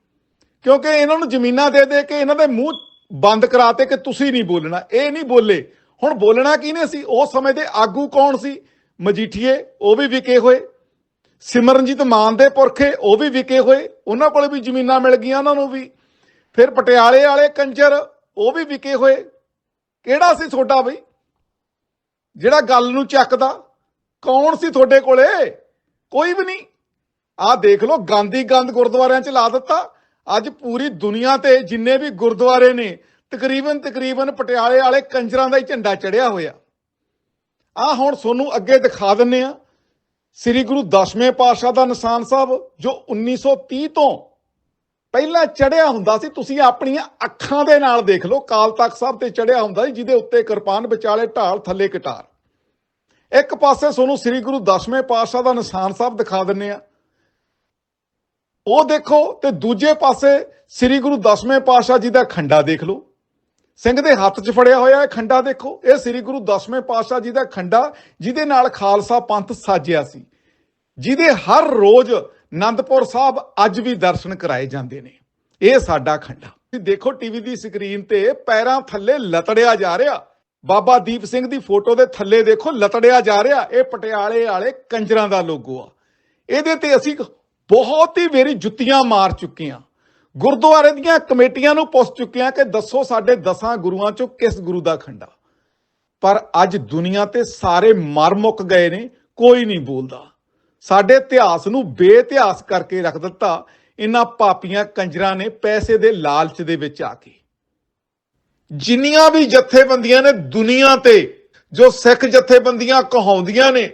ਕਿਉਂਕਿ ਇਹਨਾਂ ਨੂੰ ਜ਼ਮੀਨਾਂ ਦੇ ਦੇ ਕੇ ਇਹਨਾਂ ਦੇ ਮੂੰਹ ਬੰਦ ਕਰਾਤੇ ਕਿ ਤੁਸੀਂ ਨਹੀਂ ਬੋਲਣਾ। ਇਹ ਨਹੀਂ ਬੋਲੇ। ਹੁਣ ਬੋਲਣਾ ਕਿਹਨੇ ਸੀ? ਉਸ ਸਮੇਂ ਦੇ ਆਗੂ ਕੌਣ ਸੀ? ਮਜੀਠੀਏ, ਉਹ ਵੀ ਵਿਕੇ ਹੋਏ। ਸਿਮਰਨਜੀਤ ਮਾਨ ਦੇ ਪੁਰਖੇ, ਉਹ ਵੀ ਵਿਕੇ ਹੋਏ। ਉਹਨਾਂ ਕੋਲੇ ਵੀ ਜ਼ਮੀਨਾਂ ਮਿਲ ਗਈਆਂ ਉਹਨਾਂ ਨੂੰ ਵੀ। ਫਿਰ ਪਟਿਆਲੇ ਵਾਲੇ ਕੰਜਰ, ਉਹ ਵੀ ਵਿਕੇ ਹੋਏ। ਕਿਹੜਾ ਸੀ ਤੁਹਾਡਾ ਬਈ? ਜਿਹੜਾ ਗੱਲ ਨੂੰ ਚੱਕਦਾ, ਕੌਣ ਸੀ ਤੁਹਾਡੇ ਕੋਲੇ? ਕੋਈ ਵੀ ਨਹੀਂ। ਆਹ ਦੇਖ ਲਓ, ਗਾਂਧੀ ਗੰਦ ਗੁਰਦੁਆਰਿਆਂ 'ਚ ਲਾ ਦਿੱਤਾ। ਅੱਜ ਪੂਰੀ ਦੁਨੀਆ ਤੇ ਜਿੰਨੇ ਵੀ ਗੁਰਦੁਆਰੇ ਨੇ, ਤਕਰੀਬਨ ਤਕਰੀਬਨ ਪਟਿਆਲੇ ਵਾਲੇ ਕੰਜਰਾਂ ਦਾ ਹੀ ਝੰਡਾ ਚੜਿਆ ਹੋਇਆ। ਆ ਹੁਣ ਤੁਹਾਨੂੰ ਅੱਗੇ ਦਿਖਾ ਦਿੰਨੇ ਆ, ਸ੍ਰੀ ਗੁਰੂ ਦਸਵੇਂ ਪਾਤਸ਼ਾਹ ਦਾ ਨਿਸ਼ਾਨ ਸਾਹਿਬ, ਜੋ 1930 ਤੋਂ ਪਹਿਲਾਂ ਚੜਿਆ ਹੁੰਦਾ ਸੀ, ਤੁਸੀਂ ਆਪਣੀਆਂ ਅੱਖਾਂ ਦੇ ਨਾਲ ਦੇਖ ਲਓ, ਕਾਲ ਤਖਤ ਸਾਹਿਬ ਤੇ ਚੜਿਆ ਹੁੰਦਾ ਸੀ, ਜਿਹਦੇ ਉੱਤੇ ਕਿਰਪਾਨ ਵਿਚਾਲੇ ਢਾਲ, ਥੱਲੇ ਕਟਾਰ। ਇੱਕ ਪਾਸੇ ਤੁਹਾਨੂੰ ਸ੍ਰੀ ਗੁਰੂ ਦਸਵੇਂ ਪਾਤਸ਼ਾਹ ਦਾ ਨਿਸ਼ਾਨ ਸਾਹਿਬ ਦਿਖਾ ਦਿੰਨੇ ਆ। ਉਹ ਦੇਖੋ ਤੇ ਦੂਜੇ ਪਾਸੇ ਸ੍ਰੀ ਗੁਰੂ ਦਸਵੇਂ ਪਾਤਸ਼ਾਹ ਜੀ ਦਾ ਖੰਡਾ ਦੇਖ ਲਓ। ਸਿੰਘ ਦੇ ਹੱਥ 'ਚ ਫੜਿਆ ਹੋਇਆ ਇਹ ਖੰਡਾ ਦੇਖੋ, ਇਹ ਸ੍ਰੀ ਗੁਰੂ ਦਸਵੇਂ ਪਾਤਸ਼ਾਹ ਜੀ ਦਾ ਖੰਡਾ, ਜਿਹਦੇ ਨਾਲ ਖਾਲਸਾ ਪੰਥ ਸਾਜਿਆ ਸੀ। ਜਿਹਦੇ ਹਰ ਰੋਜ਼ ਆਨੰਦਪੁਰ ਸਾਹਿਬ ਅੱਜ ਵੀ ਦਰਸ਼ਨ ਕਰਾਏ ਜਾਂਦੇ ਨੇ। ਇਹ ਸਾਡਾ ਖੰਡਾ। ਤੁਸੀਂ ਦੇਖੋ ਟੀਵੀ ਦੀ ਸਕਰੀਨ ਤੇ ਪੈਰਾਂ ਥੱਲੇ ਲਤੜਿਆ ਜਾ ਰਿਹਾ। ਬਾਬਾ ਦੀਪ ਸਿੰਘ ਦੀ ਫੋਟੋ ਦੇ ਥੱਲੇ ਦੇਖੋ ਲਤੜਿਆ ਜਾ ਰਿਹਾ। ਇਹ ਪਟਿਆਲੇ ਵਾਲੇ ਕੰਜਰਾਂ ਦਾ ਲੋਗੋ ਆ। ਇਹਦੇ ਤੇ ਅਸੀਂ ਬਹੁਤ ਹੀ ਵੇਰੀ ਜੁੱਤੀਆਂ ਮਾਰ ਚੁੱਕੇ ਹਾਂ ਗੁਰਦੁਆਰੇ ਦੀਆਂ ਕਮੇਟੀਆਂ ਨੂੰ ਪੁੱਛ ਚੁੱਕੇ ਹਾਂ ਕਿ ਦੱਸੋ ਸਾਡੇ ਦਸਾਂ ਗੁਰੂਆਂ ਚੋਂ ਕਿਸ ਗੁਰੂ ਦਾ ਖੰਡਾ। ਪਰ ਅੱਜ ਦੁਨੀਆ ਤੇ ਸਾਰੇ ਮਰ ਮੁੱਕ ਗਏ ਨੇ, ਕੋਈ ਨਹੀਂ ਬੋਲਦਾ। ਸਾਡੇ ਇਤਿਹਾਸ ਨੂੰ ਬੇਇਤਿਹਾਸ ਕਰਕੇ ਰੱਖ ਦਿੱਤਾ ਇਹਨਾਂ ਪਾਪੀਆਂ ਕੰਜਰਾਂ ਨੇ ਪੈਸੇ ਦੇ ਲਾਲਚ ਦੇ ਵਿੱਚ ਆ ਕੇ। ਜਿੰਨੀਆਂ ਵੀ ਜਥੇਬੰਦੀਆਂ ਨੇ ਦੁਨੀਆ ਤੇ, ਜੋ ਸਿੱਖ ਜਥੇਬੰਦੀਆਂ ਕਹਾਉਂਦੀਆਂ ਨੇ,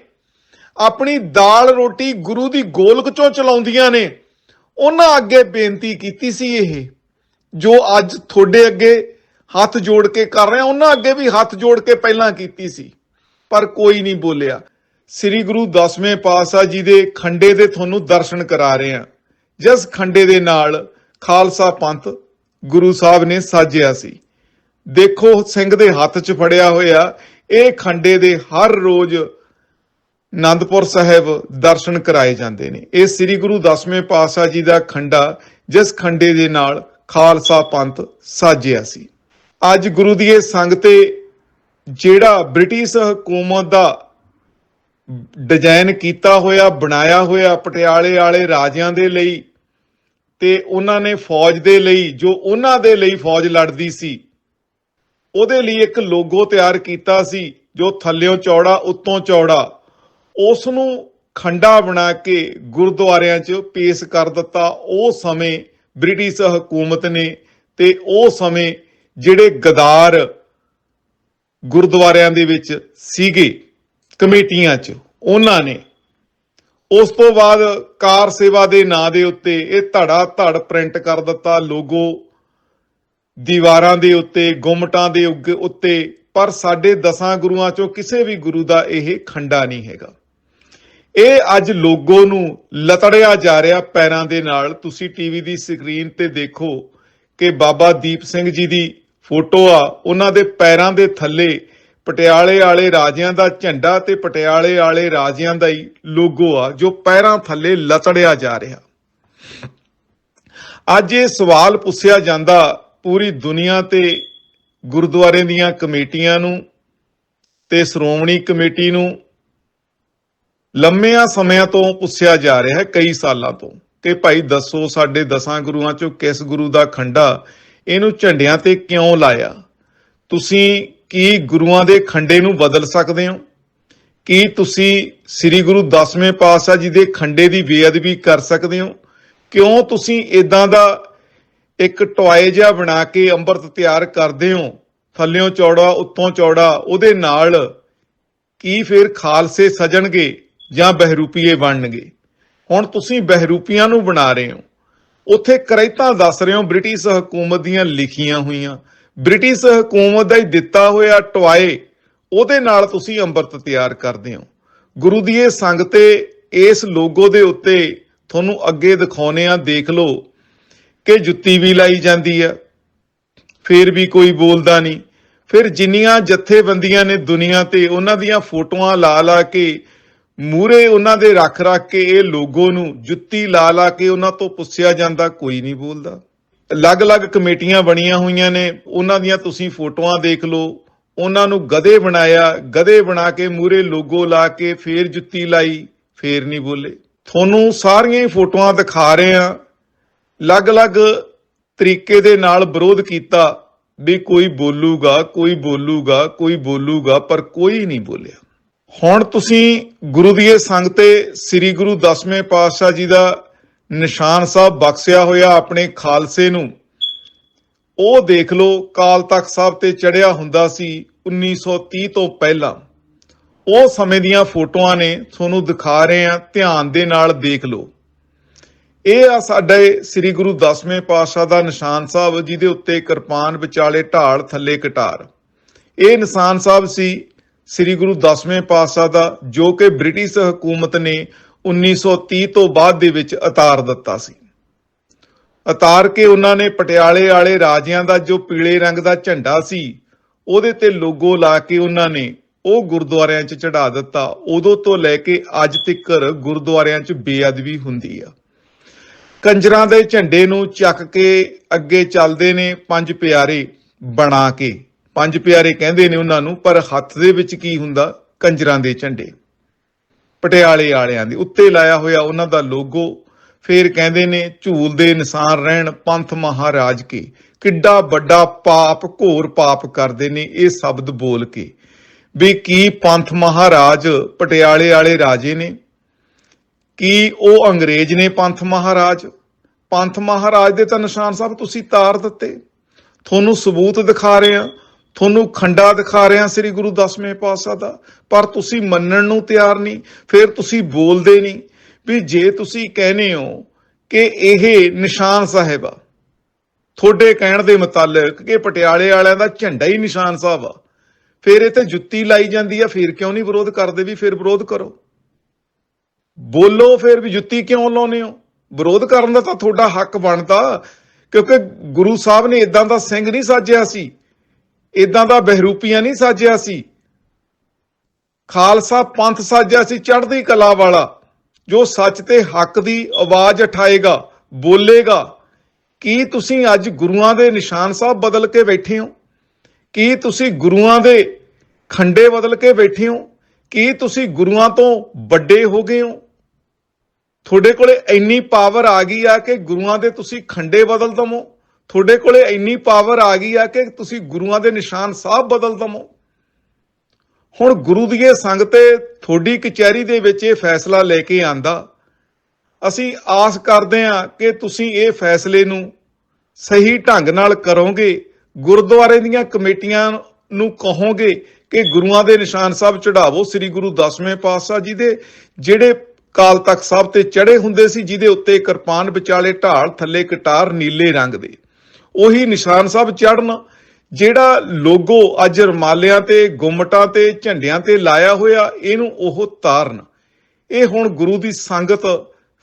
ਆਪਣੀ ਦਾਲ ਰੋਟੀ ਗੁਰੂ ਦੀ ਗੋਲਕ ਚੋਂ ਚਲਾਉਂਦੀਆਂ ਨੇ, ਉਹਨਾਂ ਅੱਗੇ ਬੇਨਤੀ ਕੀਤੀ ਸੀ ਇਹ, ਜੋ ਅੱਜ ਤੁਹਾਡੇ ਅੱਗੇ ਹੱਥ ਜੋੜ ਕੇ ਕਰ ਰਹੇ ਉਹਨਾਂ ਅੱਗੇ ਵੀ ਹੱਥ ਜੋੜ ਕੇ ਪਹਿਲਾਂ ਕੀਤੀ ਸੀ, ਪਰ ਕੋਈ ਨਹੀਂ ਬੋਲਿਆ। ਸ੍ਰੀ ਗੁਰੂ ਦਸਵੇਂ ਪਾਤਸ਼ਾਹ ਜੀ ਦੇ ਖੰਡੇ ਦੇ ਤੁਹਾਨੂੰ ਦਰਸ਼ਨ ਕਰਾ ਰਹੇ ਆ ਜਿਸ ਖੰਡੇ ਦੇ ਨਾਲ ਖਾਲਸਾ ਪੰਥ ਗੁਰੂ ਸਾਹਿਬ ਨੇ ਸਾਜਿਆ ਸੀ। ਦੇਖੋ ਸਿੰਘ ਦੇ ਹੱਥ 'ਚ ਫੜਿਆ ਹੋਇਆ ਇਹ ਖੰਡੇ ਦੇ ਹਰ ਰੋਜ਼ ਆਨੰਦਪੁਰ ਸਾਹਿਬ ਦਰਸ਼ਨ ਕਰਾਏ ਜਾਂਦੇ ਨੇ। ਇਹ ਸ੍ਰੀ ਗੁਰੂ ਦਸਵੇਂ ਪਾਤਸ਼ਾਹ ਜੀ ਦਾ ਖੰਡਾ ਜਿਸ ਖੰਡੇ ਦੇ ਨਾਲ ਖਾਲਸਾ ਪੰਥ ਸਾਜਿਆ ਸੀ। ਅੱਜ ਗੁਰੂ ਦੀ ਇਹ ਸੰਗ ਤੇ ਜਿਹੜਾ ਬ੍ਰਿਟਿਸ਼ ਹਕੂਮਤ ਦਾ ਡਿਜ਼ਾਈਨ ਕੀਤਾ ਹੋਇਆ, ਬਣਾਇਆ ਹੋਇਆ ਪਟਿਆਲੇ ਵਾਲੇ ਰਾਜਿਆਂ ਦੇ ਲਈ ਤੇ ਉਹਨਾਂ ਨੇ ਫੌਜ ਦੇ ਲਈ, ਜੋ ਉਹਨਾਂ ਦੇ ਲਈ ਫੌਜ ਲੜਦੀ ਸੀ, ਉਹਦੇ ਲਈ ਇੱਕ ਲੋਗੋ ਤਿਆਰ ਕੀਤਾ ਸੀ, ਜੋ ਥੱਲਿਓਂ ਚੌੜਾ, ਉੱਤੋਂ ਚੌੜਾ। ਉਸ ਨੂੰ ਖੰਡਾ ਬਣਾ ਕੇ ਗੁਰਦੁਆਰਿਆਂ 'ਚ ਪੇਸ਼ ਕਰ ਦਿੱਤਾ। ਉਹ ਸਮੇਂ ਬ੍ਰਿਟਿਸ਼ ਹਕੂਮਤ ਨੇ ਤੇ ਉਹ ਸਮੇਂ ਜਿਹੜੇ ਗਦਾਰ ਗੁਰਦੁਆਰਿਆਂ ਦੇ ਵਿੱਚ ਸੀਗੇ। ਕਮੇਟੀਆਂ 'ਚ। ਉਹਨਾਂ ਨੇ ਉਸ ਤੋਂ ਬਾਅਦ ਕਾਰ ਸੇਵਾ ਦੇ ਨਾਂ ਦੇ ਉੱਤੇ ਇਹ ਧੜਾ ਧੜ ਪ੍ਰਿੰਟ ਕਰ ਦਿੱਤਾ ਲੋਗੋ ਦੀਵਾਰਾਂ ਦੇ ਉੱਤੇ, ਗੁੰਮਟਾਂ ਦੇ ਉੱਤੇ। ਪਰ ਸਾਡੇ ਦਸਾਂ ਗੁਰੂਆਂ ਚੋਂ ਕਿਸੇ ਵੀ ਗੁਰੂ ਦਾ ਇਹ ਖੰਡਾ ਨਹੀਂ ਹੈਗਾ। ਇਹ ਅੱਜ ਲੋਗੋ ਨੂੰ ਲਤੜਿਆ ਜਾ ਰਿਹਾ ਪੈਰਾਂ ਦੇ ਨਾਲ। ਤੁਸੀਂ ਟੀਵੀ ਦੀ ਸਕਰੀਨ ਤੇ ਦੇਖੋ ਕਿ ਬਾਬਾ ਦੀਪ ਸਿੰਘ ਜੀ ਦੀ ਫੋਟੋ ਆ, ਉਹਨਾਂ ਦੇ ਪੈਰਾਂ ਦੇ ਥੱਲੇ ਪਟਿਆਲੇ ਵਾਲੇ ਰਾਜਿਆਂ ਦਾ ਝੰਡਾ ਤੇ ਪਟਿਆਲੇ ਵਾਲੇ ਰਾਜਿਆਂ ਦਾ ਹੀ ਲੋਗੋ ਆ, ਜੋ ਪੈਰਾਂ ਥੱਲੇ ਲਤੜਿਆ ਜਾ ਰਿਹਾ। ਅੱਜ ਇਹ ਸਵਾਲ ਪੁੱਛਿਆ ਜਾਂਦਾ ਪੂਰੀ ਦੁਨੀਆ ਤੇ ਗੁਰਦੁਆਰੇ ਦੀਆਂ ਕਮੇਟੀਆਂ ਨੂੰ ਤੇ ਸ਼੍ਰੋਮਣੀ ਕਮੇਟੀ ਨੂੰ ਲੰਮਿਆਂ ਸਮਿਆਂ ਤੋਂ ਪੁੱਛਿਆ ਜਾ ਰਿਹਾ ਹੈ, ਕਈ ਸਾਲਾਂ ਤੋਂ, ਕਿ ਭਾਈ ਦੱਸੋ ਸਾਡੇ ਦਸਾਂ ਗੁਰੂਆਂ ਚੋਂ ਕਿਸ ਗੁਰੂ ਦਾ ਖੰਡਾ ਇਹਨੂੰ ਝੰਡਿਆਂ ਤੇ ਕਿਉਂ ਲਾਇਆ? ਤੁਸੀਂ ਕੀ ਗੁਰੂਆਂ ਦੇ ਖੰਡੇ ਨੂੰ ਬਦਲ ਸਕਦੇ ਹੋ? ਕੀ ਤੁਸੀਂ ਸ੍ਰੀ ਗੁਰੂ ਦਸਵੇਂ ਪਾਤਸ਼ਾਹ ਜੀ ਦੇ ਖੰਡੇ ਦੀ ਬੇਅਦਬੀ ਕਰ ਸਕਦੇ ਹੋ? ਕਿਉਂ ਤੁਸੀਂ ਇਦਾਂ ਦਾ ਇੱਕ ਟੋਏ ਜਿਹਾ ਬਣਾ ਕੇ ਅੰਮ੍ਰਿਤ ਤਿਆਰ ਕਰਦੇ ਹੋ? ਥੱਲਿਓਂ ਚੌੜਾ, ਉੱਤੋਂ ਚੌੜਾ, ਉਹਦੇ ਨਾਲ ਕੀ ਫਿਰ ਖਾਲਸੇ ਸਜਣਗੇ ਜਾਂ ਬਹਿਰੂਪੀਏ ਬਣਨਗੇ? ਹੁਣ ਤੁਸੀਂ ਬਹਿਰੂਪੀਆਂ ਨੂੰ ਬਣਾ ਰਹੇ ਹੋ। ਉੱਥੇ ਕਰੈਤਾਂ ਦੱਸ ਰਹੇ ਹੋ, ਬ੍ਰਿਟਿਸ਼ ਹਕੂਮਤ ਦੀਆਂ ਲਿਖੀਆਂ ਹੋਈਆਂ। ਬ੍ਰਿਟਿਸ਼ ਹਕੂਮਤ ਦਾ ਹੀ ਦਿੱਤਾ ਹੋਇਆ ਟਵਾਏ, ਉਹਦੇ ਨਾਲ ਤੁਸੀਂ ਅੰਮ੍ਰਿਤ ਤਿਆਰ ਕਰਦੇ ਹੋ। ਗੁਰੂ ਦੀ ਇਹ ਸੰਗਤ ਤੇ ਇਸ ਲੋਗੋ ਦੇ ਉੱਤੇ ਤੁਹਾਨੂੰ ਅੱਗੇ ਦਿਖਾਉਨੇ ਆ ਦੇਖ ਲਓ ਕਿ ਜੁੱਤੀ ਵੀ ਲਾਈ ਜਾਂਦੀ ਆ, ਫਿਰ ਵੀ ਕੋਈ ਬੋਲਦਾ ਨਹੀਂ। ਫਿਰ ਜਿੰਨੀਆਂ ਜਥੇਬੰਦੀਆਂ ਨੇ ਦੁਨੀਆ ਤੇ ਉਹਨਾਂ ਦੀਆਂ ਫੋਟੋਆਂ ਲਾ ਲਾ ਕੇ ਮੂਰੇ ਉਹਨਾਂ ਦੇ ਰੱਖ ਰੱਖ ਕੇ ਇਹ ਲੋਗੋ ਨੂੰ ਜੁੱਤੀ ਲਾ ਲਾ ਕੇ ਉਹਨਾਂ ਤੋਂ ਪੁੱਛਿਆ ਜਾਂਦਾ, ਕੋਈ ਨਹੀਂ ਬੋਲਦਾ। ਅਲੱਗ-ਅਲੱਗ ਕਮੇਟੀਆਂ ਬਣੀਆਂ ਹੋਈਆਂ ਨੇ, ਉਹਨਾਂ ਦੀਆਂ ਤੁਸੀਂ ਫੋਟੋਆਂ ਦੇਖ ਲਓ। ਉਹਨਾਂ ਨੂੰ ਗਧੇ ਬਣਾਇਆ, ਗਧੇ ਬਣਾ ਕੇ ਮੂਰੇ ਲੋਗੋ ਲਾ ਕੇ ਫੇਰ ਜੁੱਤੀ ਲਾਈ, ਫੇਰ ਨਹੀਂ ਬੋਲੇ। ਤੁਹਾਨੂੰ ਸਾਰੀਆਂ ਹੀ ਫੋਟੋਆਂ ਦਿਖਾ ਰਹੇ ਆ ਅਲੱਗ-ਅਲੱਗ ਤਰੀਕੇ ਦੇ ਨਾਲ ਵਿਰੋਧ ਕੀਤਾ ਵੀ ਕੋਈ ਬੋਲੂਗਾ ਕੋਈ ਬੋਲੂਗਾ ਕੋਈ ਬੋਲੂਗਾ, ਪਰ ਕੋਈ ਨਹੀਂ ਬੋਲਿਆ। ਹੁਣ ਤੁਸੀਂ ਗੁਰੂ ਦੀ ਇਹ ਸੰਗ ਤੇ ਸ੍ਰੀ ਗੁਰੂ ਦਸਵੇਂ ਪਾਤਸ਼ਾਹ ਜੀ ਦਾ ਨਿਸ਼ਾਨ ਸਾਹਿਬ ਬਖਸ਼ਿਆ ਹੋਇਆ ਆਪਣੇ ਖਾਲਸੇ ਨੂੰ। ਉਹ ਦੇਖ ਲਓ, ਕਾਲ ਤਖਤ ਸਾਹਿਬ ਤੇ ਚੜਿਆ ਹੁੰਦਾ ਸੀ 1930 ਤੋਂ ਪਹਿਲਾਂ। ਉਹ ਸਮੇਂ ਦੀਆਂ ਫੋਟੋਆਂ ਨੇ ਤੁਹਾਨੂੰ ਦਿਖਾ ਰਹੇ ਆ ਧਿਆਨ ਦੇ ਨਾਲ ਦੇਖ ਲਓ। ਇਹ ਆ ਸਾਡੇ ਸ੍ਰੀ ਗੁਰੂ ਦਸਵੇਂ ਪਾਤਸ਼ਾਹ ਦਾ ਨਿਸ਼ਾਨ ਸਾਹਿਬ, ਜਿਹਦੇ ਉੱਤੇ ਕਿਰਪਾਨ ਵਿਚਾਲੇ ਢਾਲ ਥੱਲੇ ਕਟਾਰ। ਇਹ ਨਿਸ਼ਾਨ ਸਾਹਿਬ ਸੀ ਸ੍ਰੀ ਗੁਰੂ ਦਸਵੇਂ ਪਾਤਸ਼ਾਹ ਦਾ, ਜੋ ਕਿ ਬ੍ਰਿਟਿਸ਼ ਹਕੂਮਤ ਨੇ 1930 ਤੋਂ ਬਾਅਦ ਦੇ ਵਿੱਚ ਉਤਾਰ ਦਿੱਤਾ ਸੀ। ਉਤਾਰ ਕੇ ਉਹਨਾਂ ਨੇ ਪਟਿਆਲੇ ਵਾਲੇ ਰਾਜਿਆਂ ਦਾ ਜੋ ਪੀਲੇ ਰੰਗ ਦਾ ਝੰਡਾ ਸੀ, ਉਹਦੇ ਤੇ ਲੋਗੋ ਲਾ ਕੇ ਉਹਨਾਂ ਨੇ ਉਹ ਗੁਰਦੁਆਰਿਆਂ 'ਚ ਚੜਾ ਦਿੱਤਾ। ਉਦੋਂ ਤੋਂ ਲੈ ਕੇ ਅੱਜ ਤੱਕ ਗੁਰਦੁਆਰਿਆਂ 'ਚ ਬੇਅਦਬੀ ਹੁੰਦੀ ਆ। ਕੰਜਰਾਂ ਦੇ ਝੰਡੇ ਨੂੰ ਚੱਕ ਕੇ ਅੱਗੇ ਚੱਲਦੇ ਨੇ ਪੰਜ ਪਿਆਰੇ ਬਣਾ ਕੇ। ਪੰਜ ਪਿਆਰੇ ਕਹਿੰਦੇ ਨੇ ਉਹਨਾਂ ਨੂੰ, ਪਰ ਹੱਥ ਦੇ ਵਿੱਚ ਕੀ ਹੁੰਦਾ? ਕੰਜਰਾਂ ਦੇ ਝੰਡੇ। ਪਟਿਆਲੇ ਵਾਲਿਆਂ ਦੇ। ਉੱਤੇ ਲਾਇਆ ਹੋਇਆ ਉਹਨਾਂ ਦਾ ਲੋਗੋ, ਫੇਰ ਕਹਿੰਦੇ ਨੇ ਝੂਲ ਦੇ ਨਿਸ਼ਾਨ ਰਹਿਣ ਪੰਥ ਮਹਾਰਾਜ ਕੇ। ਕਿੱਡਾ ਵੱਡਾ ਪਾਪ, ਘੋਰ ਪਾਪ ਕਰਦੇ ਨੇ ਇਹ ਸ਼ਬਦ ਬੋਲ ਕੇ। ਵੀ ਕੀ ਪੰਥ ਮਹਾਰਾਜ ਪਟਿਆਲੇ ਵਾਲੇ ਰਾਜੇ ਨੇ? ਕੀ ਉਹ ਅੰਗਰੇਜ਼ ਨੇ ਪੰਥ ਮਹਾਰਾਜ? ਪੰਥ ਮਹਾਰਾਜ ਦੇ ਤਾਂ ਨਿਸ਼ਾਨ ਸਾਹਿਬ ਤੁਸੀਂ ਤਾਰ ਦਿੱਤੇ। ਤੁਹਾਨੂੰ ਸਬੂਤ ਦਿਖਾ ਰਹੇ ਆ ਤੁਹਾਨੂੰ ਖੰਡਾ ਦਿਖਾ ਰਿਹਾ ਸ੍ਰੀ ਗੁਰੂ ਦਸਵੇਂ ਪਾਤਸ਼ਾਹ ਦਾ, ਪਰ ਤੁਸੀਂ ਮੰਨਣ ਨੂੰ ਤਿਆਰ ਨਹੀਂ, ਫਿਰ ਤੁਸੀਂ ਬੋਲਦੇ ਨਹੀਂ। ਵੀ ਜੇ ਤੁਸੀਂ ਕਹਿੰਦੇ ਹੋ ਕਿ ਇਹ ਨਿਸ਼ਾਨ ਸਾਹਿਬ ਆ, ਤੁਹਾਡੇ ਕਹਿਣ ਦੇ ਮੁਤਾਲਕ ਕਿ ਪਟਿਆਲੇ ਵਾਲਿਆਂ ਦਾ ਝੰਡਾ ਹੀ ਨਿਸ਼ਾਨ ਸਾਹਿਬ ਆ, ਫਿਰ ਇਹ ਤੇ ਜੁੱਤੀ ਲਾਈ ਜਾਂਦੀ ਆ, ਫਿਰ ਕਿਉਂ ਨਹੀਂ ਵਿਰੋਧ ਕਰਦੇ ਵੀ ਫਿਰ ਵਿਰੋਧ ਕਰੋ। ਬੋਲੋ ਫਿਰ ਵੀ ਜੁੱਤੀ ਕਿਉਂ ਲਾਉਨੇ ਹੋ? ਵਿਰੋਧ ਕਰਨ ਦਾ ਤਾਂ ਤੁਹਾਡਾ ਹੱਕ ਬਣਦਾ, ਕਿਉਂਕਿ ਗੁਰੂ ਸਾਹਿਬ ਨੇ ਇਦਾਂ ਦਾ ਸਿੰਘ ਨਹੀਂ ਸਾਜਿਆ ਸੀ। ਇਦਾਂ ਦਾ ਬਹਿਰੂਪੀਆਂ ਨਹੀਂ ਸਾਜਿਆ ਸੀ। ਖਾਲਸਾ ਪੰਥ ਸਾਜਿਆ ਸੀ ਚੜ੍ਹਦੀ ਕਲਾ ਵਾਲਾ, ਜੋ ਸੱਚ ਤੇ ਹੱਕ ਦੀ ਆਵਾਜ਼ ਉਠਾਏਗਾ, ਬੋਲੇਗਾ। ਕੀ ਤੁਸੀਂ ਅੱਜ ਗੁਰੂਆਂ ਦੇ ਨਿਸ਼ਾਨ ਸਾਹਿਬ ਬਦਲ ਕੇ ਬੈਠੇ ਹੋ? ਕੀ ਤੁਸੀਂ ਗੁਰੂਆਂ ਦੇ ਖੰਡੇ ਬਦਲ ਕੇ ਬੈਠੇ ਹੋ? ਕੀ ਤੁਸੀਂ ਗੁਰੂਆਂ ਤੋਂ ਵੱਡੇ ਹੋ ਗਏ ਹੋ? ਤੁਹਾਡੇ ਕੋਲੇ ਇੰਨੀ ਪਾਵਰ ਆ ਗਈ ਆ ਕਿ ਗੁਰੂਆਂ ਦੇ ਤੁਸੀਂ ਖੰਡੇ ਬਦਲ ਦਮੋ ਤੁਹਾਡੇ ਕੋਲੇ ਇੰਨੀ ਪਾਵਰ ਆ ਗਈ ਆ ਕਿ ਤੁਸੀਂ ਗੁਰੂਆਂ ਦੇ ਨਿਸ਼ਾਨ ਸਾਹਿਬ ਬਦਲ ਦਮੋ ਹੁਣ ਗੁਰੂ ਦੀ ਇਹ ਸੰਗ ਤੁਹਾਡੀ ਕਚਹਿਰੀ ਦੇ ਵਿੱਚ ਇਹ ਫੈਸਲਾ ਲੈ ਕੇ ਆਂਦਾ। ਅਸੀਂ ਆਸ ਕਰਦੇ ਹਾਂ ਕਿ ਤੁਸੀਂ ਇਹ ਫੈਸਲੇ ਨੂੰ ਸਹੀ ਢੰਗ ਨਾਲ ਕਰੋਗੇ, ਗੁਰਦੁਆਰੇ ਦੀਆਂ ਕਮੇਟੀਆਂ ਨੂੰ ਕਹੋਗੇ ਕਿ ਗੁਰੂਆਂ ਦੇ ਨਿਸ਼ਾਨ ਸਾਹਿਬ ਚੜਾਵੋ ਸ੍ਰੀ ਗੁਰੂ ਦਸਵੇਂ ਪਾਤਸ਼ਾਹ ਜੀ ਦੇ ਜਿਹੜੇ ਕਾਲ ਤਖਤ ਸਾਹਿਬ ਤੇ ਚੜੇ ਹੁੰਦੇ ਸੀ, ਜਿਹਦੇ ਉੱਤੇ ਕਿਰਪਾਨ ਵਿਚਾਲੇ ਢਾਲ ਥੱਲੇ ਕਟਾਰ ਨੀਲੇ ਰੰਗ ਦੇ। ਉਹੀ ਨਿਸ਼ਾਨ ਸਾਹਿਬ ਚੜਨ ਜਿਹੜਾ ਲੋਗੋ ਅੱਜ ਰਮਾਲਿਆਂ ਤੇ, ਗੁੰਮਟਾਂ ਤੇ, ਝੰਡਿਆਂ ਤੇ ਲਾਇਆ ਹੋਇਆ, ਇਹਨੂੰ ਉਹ ਤਾਰਨ। ਇਹ ਹੁਣ ਗੁਰੂ ਦੀ ਸੰਗਤ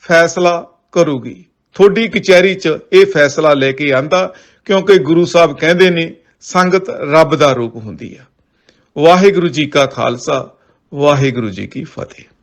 ਫੈਸਲਾ ਕਰੂਗੀ। ਤੁਹਾਡੀ ਕਚਹਿਰੀ 'ਚ ਇਹ ਫੈਸਲਾ ਲੈ ਕੇ ਆਂਦਾ, ਕਿਉਂਕਿ ਗੁਰੂ ਸਾਹਿਬ ਕਹਿੰਦੇ ਨੇ, ਸੰਗਤ ਰੱਬ ਦਾ ਰੂਪ ਹੁੰਦੀ ਆ। ਵਾਹਿਗੁਰੂ ਜੀ ਕਾ ਖਾਲਸਾ, ਵਾਹਿਗੁਰੂ ਜੀ ਕੀ ਫਤਿਹ।